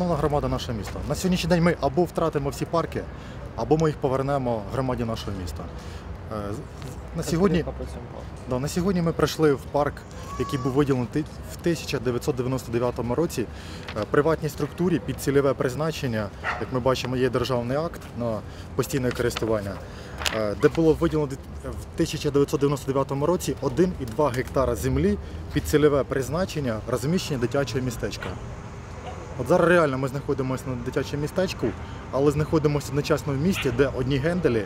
Основна громада нашого міста. На сьогоднішній день ми або втратимо всі парки, або ми їх повернемо громаді нашого міста. Е, На сьогодні, да, на сьогодні ми прийшли в парк, який був виділений в 1999 році е, приватній структурі під цільове призначення. Як ми бачимо, є державний акт на постійне користування, е, де було виділено в 1999 році 1,2 гектара землі під цільове призначення розміщення дитячого містечка. От зараз реально ми знаходимося на дитячому містечку, але знаходимося одночасно в місті, де одні генделі,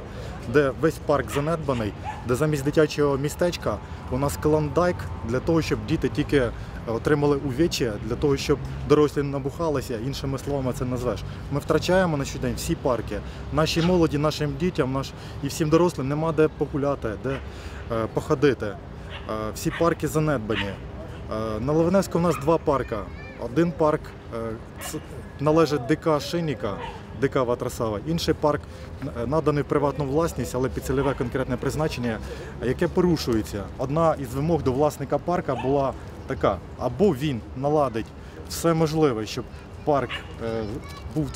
де весь парк занедбаний, де замість дитячого містечка у нас клондайк для того, щоб діти тільки отримали увечі, для того, щоб дорослі набухалися, іншими словами це назвеш. Ми втрачаємо на щодень всі парки. Нашій молоді, нашим дітям, наш і всім дорослим нема де погуляти, де е, походити. Е, всі парки занедбані. Е, На Левеневську у нас два парка. Один парк е, належить ДК Шиніка, ДК Ватрасава. Інший парк е, наданий в приватну власність, але під цільове конкретне призначення, яке порушується. Одна із вимог до власника парка була така: або він наладить все можливе, щоб парк е, був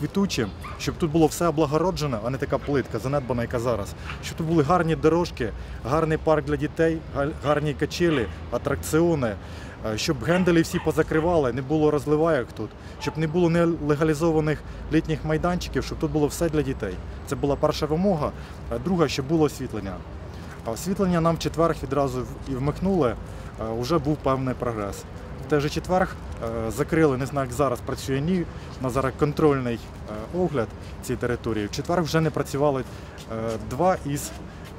е, квітучим, щоб тут було все облагороджено, а не така плитка, занедбана, яка зараз. Щоб тут були гарні дорожки, гарний парк для дітей, гарні качелі, атракціони, е, щоб генделі всі позакривали, не було розливайок тут, щоб не було нелегалізованих літніх майданчиків, щоб тут було все для дітей. Це була перша вимога. Е, Друга, щоб було освітлення. А освітлення нам в четвер відразу і вмикнули, вже був певний прогрес. В той четверг е, закрили, не знаю, як зараз працює ні. У нас зараз контрольний е, огляд цієї території. В четвер вже не працювали е, два із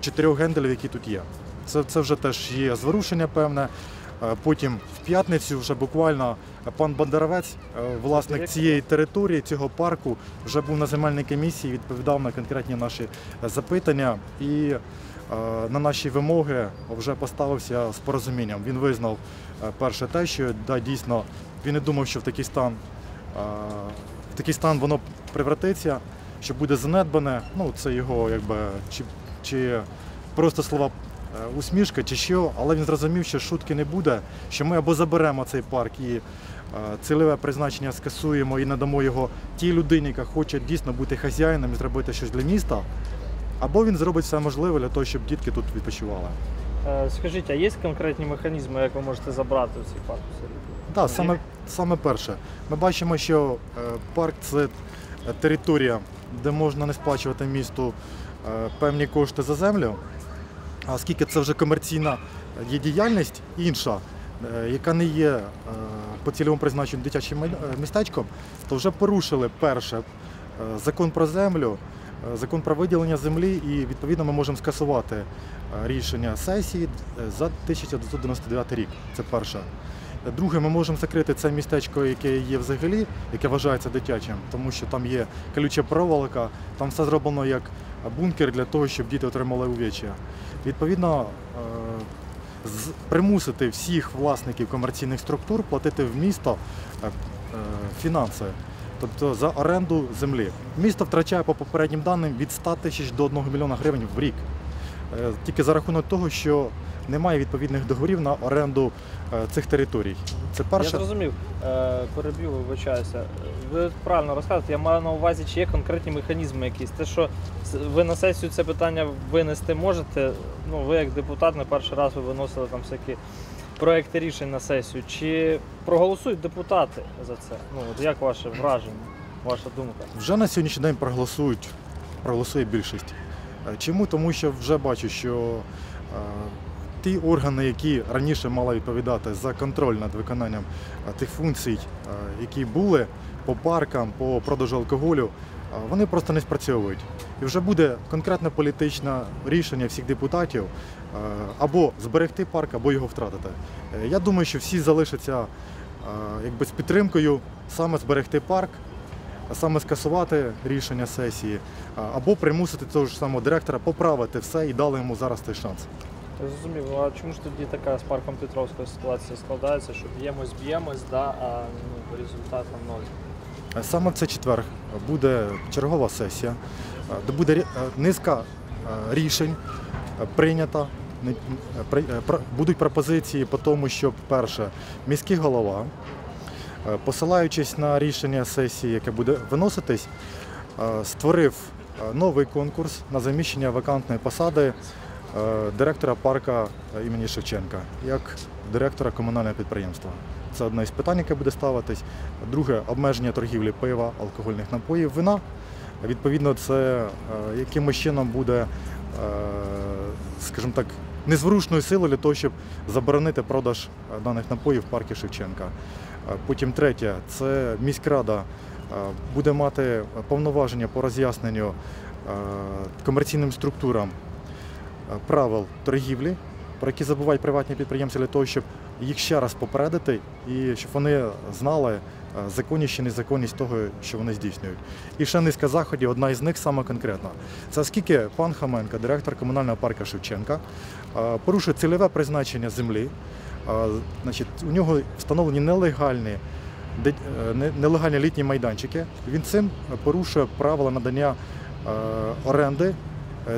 чотирьох генделів, які тут є. Це, це вже теж є зворушення певне. Потім в п'ятницю вже буквально пан Бондаровець, власник цієї території, цього парку, вже був на земельній комісії, відповідав на конкретні наші запитання і на наші вимоги вже поставився з порозумінням. Він визнав е, перше те, що да, дійсно він не думав, що в такий стан е, в такий стан воно превратиться, що буде занедбане. Ну, це його якби чи, чи просто слова е, усмішка, чи що, але він зрозумів, що шутки не буде, що ми або заберемо цей парк і е, цільове призначення скасуємо і надамо його тій людині, яка хоче дійсно бути хазяїном і зробити щось для міста, або він зробить все можливе для того, щоб дітки тут відпочивали. Е, Скажіть, а є конкретні механізми, як ви можете забрати в цей парк? Так, саме, саме перше. Ми бачимо, що е, парк це е, територія, де можна не сплачувати місту певні кошти за землю. А оскільки це вже комерційна є діяльність інша, яка не є по цільовому призначенню дитячим містечком, то вже порушили перше закон про землю, закон про виділення землі, і відповідно ми можемо скасувати е, рішення сесії е, за 1999 рік. Це перше. Друге, ми можемо закрити це містечко, яке є взагалі, яке вважається дитячим, тому що там є колюча проволока, там все зроблено як бункер для того, щоб діти отримали увечі. Відповідно, е, примусити всіх власників комерційних структур платити в місто е, е, фінанси, тобто за оренду землі. Місто втрачає по попереднім даним від 100 тисяч до 1 мільйона гривень в рік. Е, Тільки за рахунок того, що немає відповідних договорів на оренду е, цих територій. Це Я зрозумів, Е, переб'ю, вибачаюся. Ви правильно розказуєте, я маю на увазі, чи є конкретні механізми якісь. Те, що ви на сесію це питання винести можете, ну ви як депутат не перший раз ви виносили там всякі проекти рішень на сесію. Чи проголосують депутати за це? Ну от як ваше враження, ваша думка? Вже на сьогоднішній день проголосують, проголосує більшість. Е, Чому? Тому що вже бачу, що е, ті органи, які раніше мали відповідати за контроль над виконанням е, тих функцій, е, які були по паркам, по продажу алкоголю, е, вони просто не спрацьовують. І вже буде конкретне політичне рішення всіх депутатів або зберегти парк, або його втратити. Е, Я думаю, що всі залишаться е, якби, з підтримкою саме зберегти парк, саме скасувати рішення сесії, або примусити того ж самого директора поправити все і дали йому зараз цей шанс. Зрозумів, а чому ж тоді така з парком Петровська ситуація складається, що б'ємось, б'ємось, да, а ну, результат на ноль? Е, Саме в цей четвер буде чергова сесія, е, де буде е, низка е, рішень е, прийнята. Е, е, Будуть пропозиції по тому, щоб перше, міський голова Е, Посилаючись на рішення сесії, яке буде виноситись, створив новий конкурс на заміщення вакантної посади директора парка імені Шевченка як директора комунального підприємства. Це одне із питань, яке буде ставитись. Друге обмеження торгівлі пива, алкогольних напоїв, вина. Відповідно, це якимось чином буде, скажімо так, незворушною силою для того, щоб заборонити продаж е, даних напоїв в парку Шевченка. Е, Потім третє, це міськрада е, буде мати повноваження по роз'ясненню комерційним структурам правил торгівлі, про які забувають приватні підприємці для того, щоб їх ще раз попередити і щоб вони знали законність чи незаконність того, що вони здійснюють. І ще низка заходів, одна із них саме конкретна. Це оскільки пан Хаменко, директор комунального парку Шевченка, порушує цільове призначення землі, значить, у нього встановлені нелегальні е, не- нелегальні літні майданчики. Він цим порушує правила надання е, оренди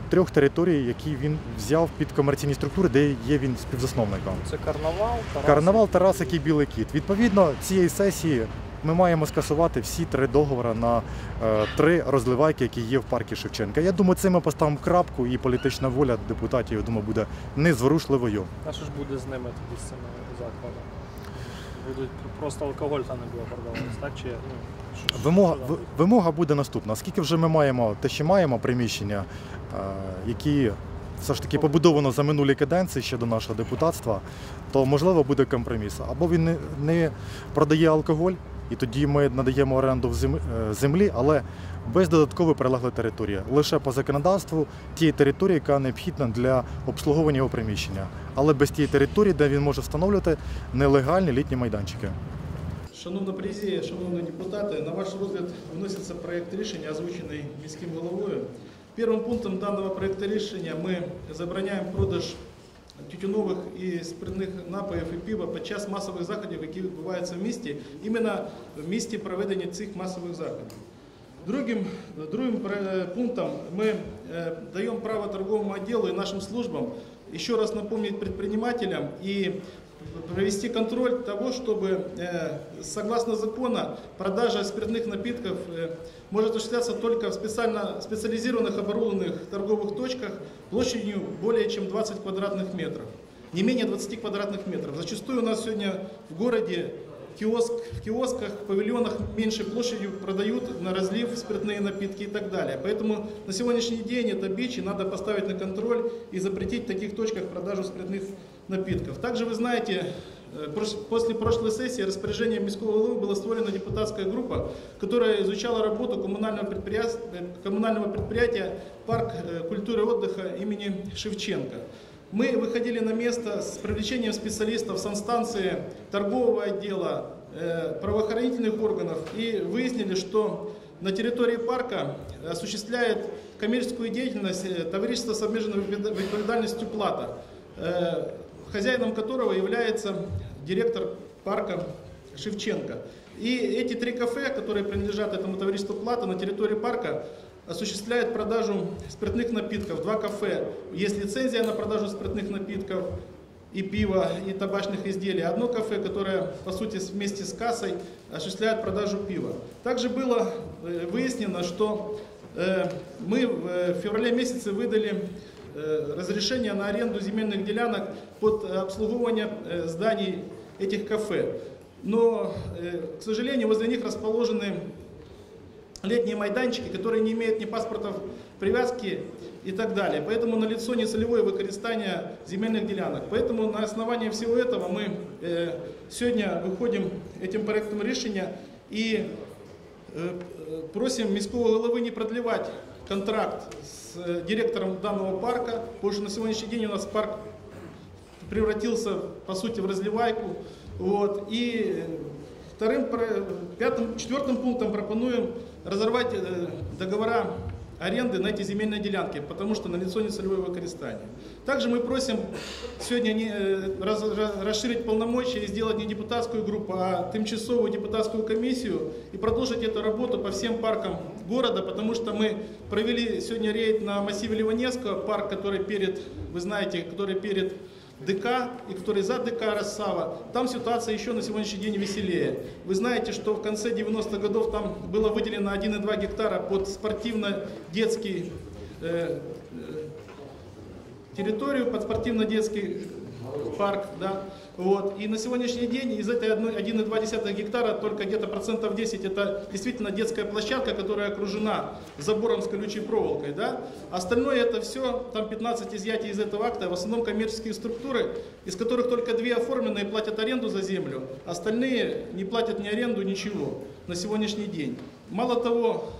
трьох територій, які він взяв під комерційні структури, де є він співзасновником. Це карнавал, Тарас. Карнавал Тарасик і Білий Кіт. Відповідно, цієї сесії ми маємо скасувати всі три договори на е, три розливайки, які є в парку Шевченка. Я думаю, цим ми поставимо крапку, і політична воля депутатів, я думаю, буде незворушливою. А що ж буде з ними тоді з цими закладами? Будуть просто алкоголь там не буде продаватися, так? Чи, ну, що- що Вимога, буде? вимога буде наступна. Оскільки вже ми маємо те, що маємо приміщення, е, які все ж таки побудовано за минулі каденції ще до нашого депутатства, то можливо буде компроміс. Або він не, не продає алкоголь, і тоді ми надаємо оренду в е, землі, але без додаткової прилеглої території, лише по законодавству тієї території, яка необхідна для обслуговування його приміщення, але без тієї території, де він може встановлювати нелегальні літні майданчики. Шановна президія, шановні депутати, на ваш розгляд вноситься проект рішення, озвучений міським головою. Первим пунктом даного проекту рішення ми забороняємо продаж тютюнових і спиртних напоїв і пива під час масових заходів, які відбуваються в місті, іменно в місті проведення цих масових заходів. Другим, другим пунктом мы э, даем право торговому отделу и нашим службам еще раз напомнить предпринимателям и провести контроль того, чтобы, э, согласно закону, продажа спиртных напитков э, может осуществляться только в специально специализированных оборудованных торговых точках площадью более чем 20 квадратных метров. Не менее 20 квадратных метров. Зачастую у нас сегодня в городе киоск, в киосках, павильонах меньшей площадью продают на разлив спиртные напитки и так далее. Поэтому на сегодняшний день это бич, и надо поставить на контроль и запретить в таких точках продажу спиртных напитков. Также вы знаете, э, после прошлой сессии распоряжением міського головы была створена депутатская группа, которая изучала работу коммунального предприятия, коммунального предприятия «Парк э, культуры и отдыха» имени Шевченко. Мы выходили на место с привлечением специалистов санстанции, торгового отдела, э, правоохранительных органов и выяснили, что на территории парка осуществляет коммерческую деятельность э, товарищество с обмеженной відповідальністю «Плата», э, хозяином которого является директор парка Шевченко. И эти три кафе, которые принадлежат этому товариществу «Плата» на территории парка, осуществляют продажу спиртных напитков. Два кафе. Есть лицензия на продажу спиртных напитков и пива, и табачных изделий. Одно кафе, которое, по сути, вместе с кассой осуществляет продажу пива. Также было э, выяснено, что э, мы в э, феврале месяце выдали разрешение на аренду земельных делянок под обслуговывание э, зданий этих кафе. Но, к сожалению, возле них расположены летние майданчики, которые не имеют ни паспортов привязки и так далее. Поэтому налицо нецелевое выкористание земельных делянок. Поэтому на основании всего этого мы э, сегодня выходим этим проектом решения и э, э, просим міського голови не продлевать контракт с э, директором данного парка, потому что на сегодняшний день у нас парк превратился, по сути, в разливайку. Вот. И э, вторым, пятым, четвертым пунктом пропонуем разорвать э, договора аренды на эти земельные делянки, потому что налицо нецелевое выкористание. Также мы просим сегодня не, э, раз- расширить полномочия и сделать не депутатскую группу, а тимчасовую депутатскую комиссию и продолжить эту работу по всем паркам города, потому что мы провели сегодня рейд на массиве Ливаневского, парк, который перед, вы знаете, который перед ДК и который за ДК Рассава, там ситуация еще на сегодняшний день веселее. Вы знаете, что в конце 90-х годов там было выделено 1,2 гектара под спортивно-детский э, э, территорию, под спортивно-детский парк, да, вот, и на сегодняшний день из этой одной- 1,2 гектара только где-то процентов 10 это действительно детская площадка, которая окружена забором с колючей проволокой, да, остальное это все, там 15 изъятий из этого акта, в основном коммерческие структуры, из которых только две оформлены и платят аренду за землю, остальные не платят ни аренду, ничего на сегодняшний день. Мало того,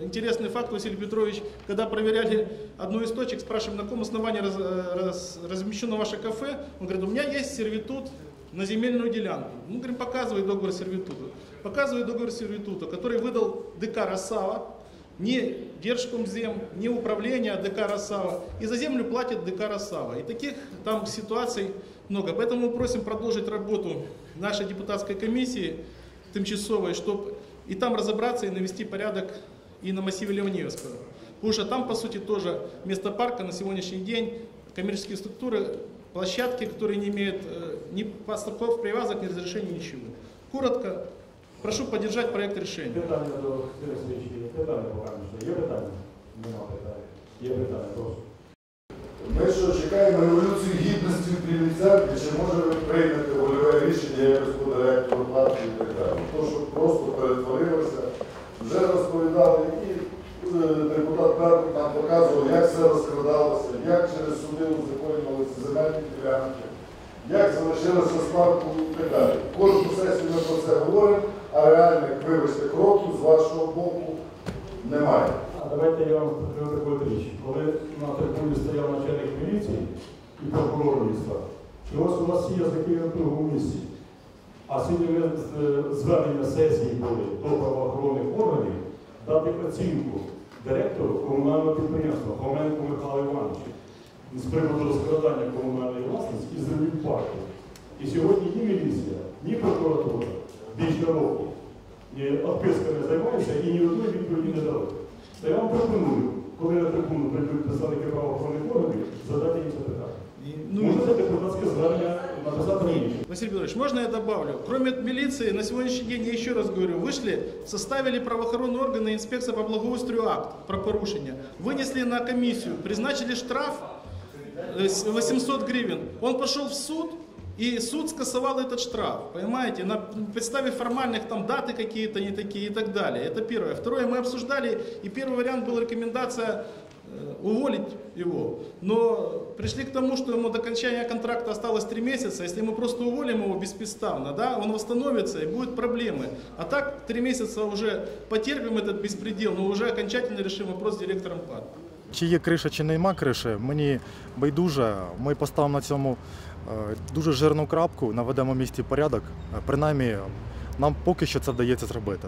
Интересный факт, Василий Петрович, когда проверяли одну из точек, спрашиваем, на каком основании раз- э, раз- размещено ваше кафе, он говорит, у меня есть сервитут на земельную делянку. Мы говорим, показывай договор сервитута. Показывай договор сервитута, который выдал ДК Росава, не Держкомзем, не управление, а ДК Росава. И за землю платит ДК Росава. И таких там ситуаций много. Поэтому мы просим продолжить работу нашей депутатской комиссии тимчасовой, чтобы и там разобраться и навести порядок и на массиве Леонидовского. Потому что там, по сути, тоже вместо парка на сегодняшний день коммерческие структуры, площадки, которые не имеют э, ни поставков, привязок, ни разрешений, ничего. Коротко, прошу поддержать проект решения. Питання до Кристини Свічки. Питання поки що. Є питання? Нема питання. Є питання, прошу. Ми що чекаємо революцію гідності в Білій церкві, чи може ви прийняти вольове рішення якось по директору партії і так далі? То, що просто перетворилося, вже розповідали, які е, депутат Беркут нам показував, як все розкрадалося, як через суди узаконювалися земельні ділянки, як залишилося спадку і так далі. Кожну сесію ми про це говоримо, а реальних, вибачте, кроків з вашого боку немає. А давайте я вам покажу таку річ. Коли на трибуні стояв начальник міліції і прокурор міста, і у нас є такий на другому місці. А сьогодні ми звернення сесії були до правоохоронних органів дати оцінку директору комунального підприємства Хоменку Михайлу Івановичу з приводу розкрадання комунальної власності і землі парку. І сьогодні ні міліція, ні прокуратура більше року ні відписками займаються і ні одної відповіді не дали. Та я вам пропоную, коли на трибуну прийдуть представники правоохоронних органів, задати їм це питання. Ну, Можна депутатське звернення. Василий Петрович, можно я добавлю? Кроме милиции, на сегодняшний день, я еще раз говорю, вышли, составили правоохоронные органы инспекция по благоустрою акт про порушение, вынесли на комиссию, призначили штраф э, с 800 гривен. Он пошел в суд, и суд скасовал этот штраф, понимаете, на подставе формальных там даты какие-то не такие и так далее. Это первое. Второе, мы обсуждали, и первый вариант был рекомендация э, уволить его. Но пришли к тому, что ему до окончания контракта осталось 3 месяца. Если мы просто уволим его беспрестанно, да, он восстановится и будут проблемы. А так 3 месяца уже потерпим этот беспредел, но уже окончательно решим вопрос с директором парка. Чи є криша, чи нема криші, мені байдуже. Ми поставимо на цьому е, дуже жирну крапку, наведемо в місті порядок. Е, Принаймні, нам поки що це вдається зробити.